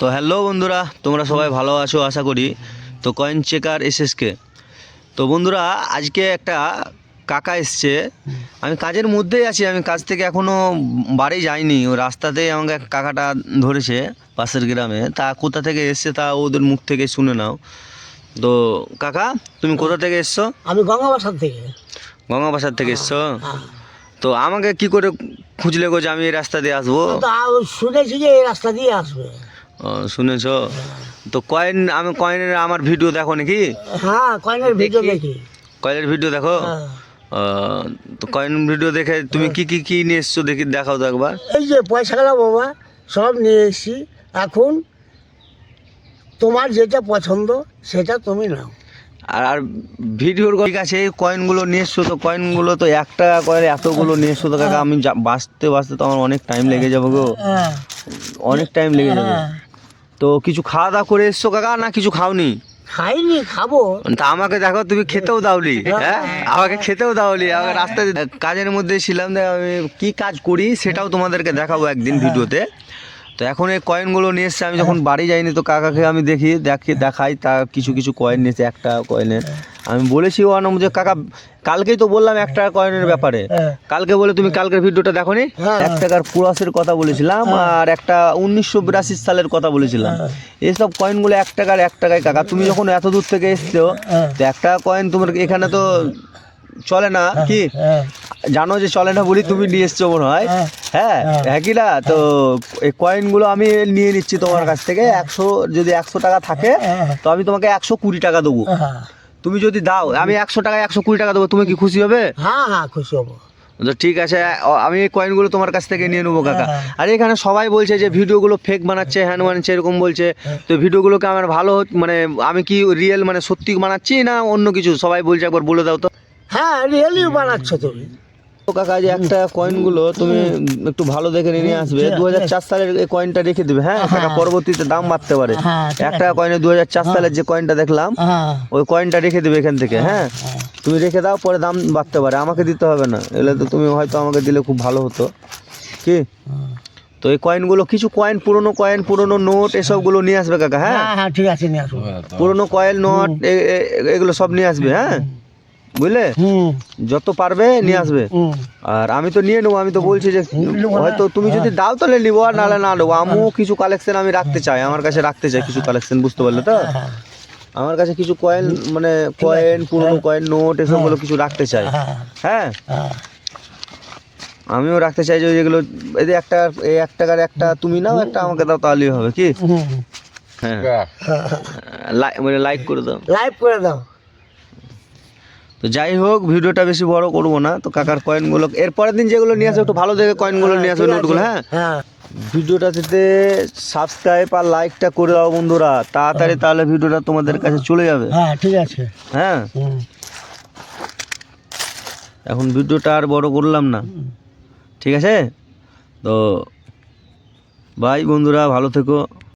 তো হ্যালো বন্ধুরা তোমরা সবাই ভালো আছো আশা করি। তো কয়েন চেকার এসএসকে তো বন্ধুরা আজকে একটা কাকা এসছে। আমি কাজের মধ্যেই আছি আমি কাজ থেকে এখনও বাড়ি যাইনি। ও রাস্তাতেই আমাকে এক কাকাটা ধরেছে পাশের গ্রামে। তা কোথা থেকে এসছে তা ওদের মুখ থেকে শুনে নাও। তো কাকা তুমি কোথা থেকে এসছো? আমি গঙ্গাবাসার থেকে। গঙ্গাবাসার থেকে এসছো? হ্যাঁ। তো আমাকে কি করে খুঁজলে গো যে আমি এই রাস্তা দিয়ে আসব? তো শুনেছি যে এই রাস্তা দিয়ে আসবে। শুনেছো? তো কয়েন আমি কয়েনের আমার ভিডিও দেখো নাকি? হ্যাঁ কয়েনের ভিডিও দেখি। কয়েনের ভিডিও দেখো? হ্যাঁ। তো কয়েন ভিডিও দেখে তুমি কি কি কি নিয়ে এসছো দেখি দেখাও তো একবার। এই যে পয়সা পয়সাগুলো বাবা সব নিয়ে এসেছি। এখন তোমার যেটা পছন্দ সেটা তুমি নাও। আর আর ভিডিওর ঠিক আছে এই কয়েনগুলো নিয়ে এসছো তো কয়েনগুলো তো এক টাকা কয়েন এতগুলো নিয়ে এসছো তো কাকা আমি যা- বাঁচতে বাঁচতে তো আমার অনেক টাইম লেগে যাব গো। হ্যাঁ। অনেক টাইম লেগে যাবে। হ্যাঁ। তো কিছু খাওয়া দাওয়া করে এসছো কাকা না কিছু খাওনি? খাইনি খাব। তা আমাকে দেখো তুমি খেতেও দাওলি হ্যাঁ। আমাকে খেতেও দাওলি আমার রাস্তায় কাজের মধ্যে ছিলাম দেখ আমি কি কাজ করি সেটাও তোমাদেরকে দেখাবো একদিন ভিডিওতে। তো এখন এই কয়েনগুলো নিয়ে এসছে আমি যখন বাড়ি যাইনি তো কাকাকে আমি দেখি দেখি দেখাই তা কিছু কিছু কয়েন নিয়েছে একটা কয়েনের। আমি বলেছি ও যে কাকা কালকেই তো বললাম এক টাকা কয়েনের ব্যাপারে। হ্যাঁ। কালকে বলে তুমি কালকের ভিডিওটা দেখো নি হ্যাঁ। এক টাকার পুরাসের কথা বলেছিলাম আর একটা উনিশশো বিরাশি সালের কথা বলেছিলাম। এইসব কয়েনগুলো এক টাকার এক টাকায় কাকা। তুমি যখন এত দূর থেকে এসছো হ্যাঁ। তো একটা কয়েন তোমার এখানে তো চলে না কি? হ্যাঁ। জানো যে চলে না বলি তুমি নিয়ে এসছো মনে হয়? হ্যাঁ। হ্যাঁ হ্যাঁ। হ্যাঁ কি না? তো এই কয়েনগুলো আমি নিয়ে নিচ্ছি তোমার কাছ থেকে। একশো যদি একশো টাকা থাকে হ্যাঁ। তো আমি তোমাকে একশো কুড়ি টাকা দেবো। হ্যাঁ। তুমি যদি দাও আমি একশো টাকা একশো কুড়ি টাকা দেবো তুমি কি খুশি হবে? হ্যাঁ হ্যাঁ খুশি হব। তো ঠিক আছে আমি এই কয়েনগুলো তোমার কাছ থেকে নিয়ে নেব কাকা। হ্যাঁ। আর এখানে সবাই বলছে যে ভিডিওগুলো ফেক বানাচ্ছে হ্যান বানাচ্ছে এরকম বলছে। হ্যাঁ। তো ভিডিওগুলোকে আমার ভালো মানে আমি কি রিয়েল মানে সত্যি বানাচ্ছি না অন্য কিছু? সবাই বলছে একবার বলে দাও তো। হ্যাঁ রিয়েলি বানাচ্ছ তুমি। তো কাকা যে একটা কয়েনগুলো তুমি একটু ভালো দেখে নিয়ে আসবে দু হাজার চার সালের এই কয়েনটা রেখে দেবে হ্যাঁ? কাকা পরবর্তীতে দাম বাড়তে পারে। হ্যাঁ, একটা কয়েনে দু হাজার চার সালের যে কয়েনটা দেখলাম হ্যাঁ। ওই কয়েনটা রেখে দেবে এখান থেকে হ্যাঁ? তুমি রেখে দাও পরে দাম বাড়তে পারে। আমাকে দিতে হবে না। এলে তো তুমি হয়তো আমাকে দিলে খুব ভালো হতো। কি? তো এই কয়েনগুলো কিছু কয়েন পুরনো কয়েন পুরনো নোট এসবগুলো নিয়ে আসবে কাকা হ্যাঁ? হ্যাঁ হ্যাঁ ঠিক আছে নিয়ে আসব। পুরনো কয়েন নোট এগুলো সব নিয়ে আসবে হ্যাঁ? বুঝলে? যত পারবে নিয়ে আসবে। আর আমি তো নিয়ে নেব আমি তো বলছি যে হয়তো তুমি যদি দাও তাহলে নিবো আর নাহলে না নেব। আমিও কিছু কালেকশন আমি রাখতে চাই আমার কাছে রাখতে চাই কিছু কালেকশন বুঝতে পারলে তো? হ্যাঁ আমার কাছে কিছু কয়েন মানে কয়েন পুরনো কয়েন নোট এসবগুলো কিছু রাখতে চাই। হ্যাঁ। হ্যাঁ? হ্যাঁ। আমিও রাখতে চাই যে যেগুলো এই যে একটা এই এক টাকার একটা তুমি নাও একটা আমাকে দাও তাহলেই হবে কি? হ্যাঁ। লাই- মানে লাইক করে দাও। লাইক করে দাও। তো যাই হোক ভিডিওটা বেশি বড় করব না। তো কাকার কয়েনগুলো এরপরের দিন যেগুলো নিয়ে আসবে একটু ভালো দেখে কয়েনগুলো নিয়ে আসবে। নোটগুলো হ্যাঁ? হ্যাঁ। ভিডিওটাতে সাবস্ক্রাইব আর লাইকটা করে দাও বন্ধুরা। তাড়াতাড়ি তাহলে ভিডিওটা তোমাদের কাছে চলে যাবে। হ্যাঁ ঠিক আছে। হ্যাঁ? এখন ভিডিওটা আর বড় করলাম না। ঠিক আছে? তো বাই বন্ধুরা ভালো থেকো।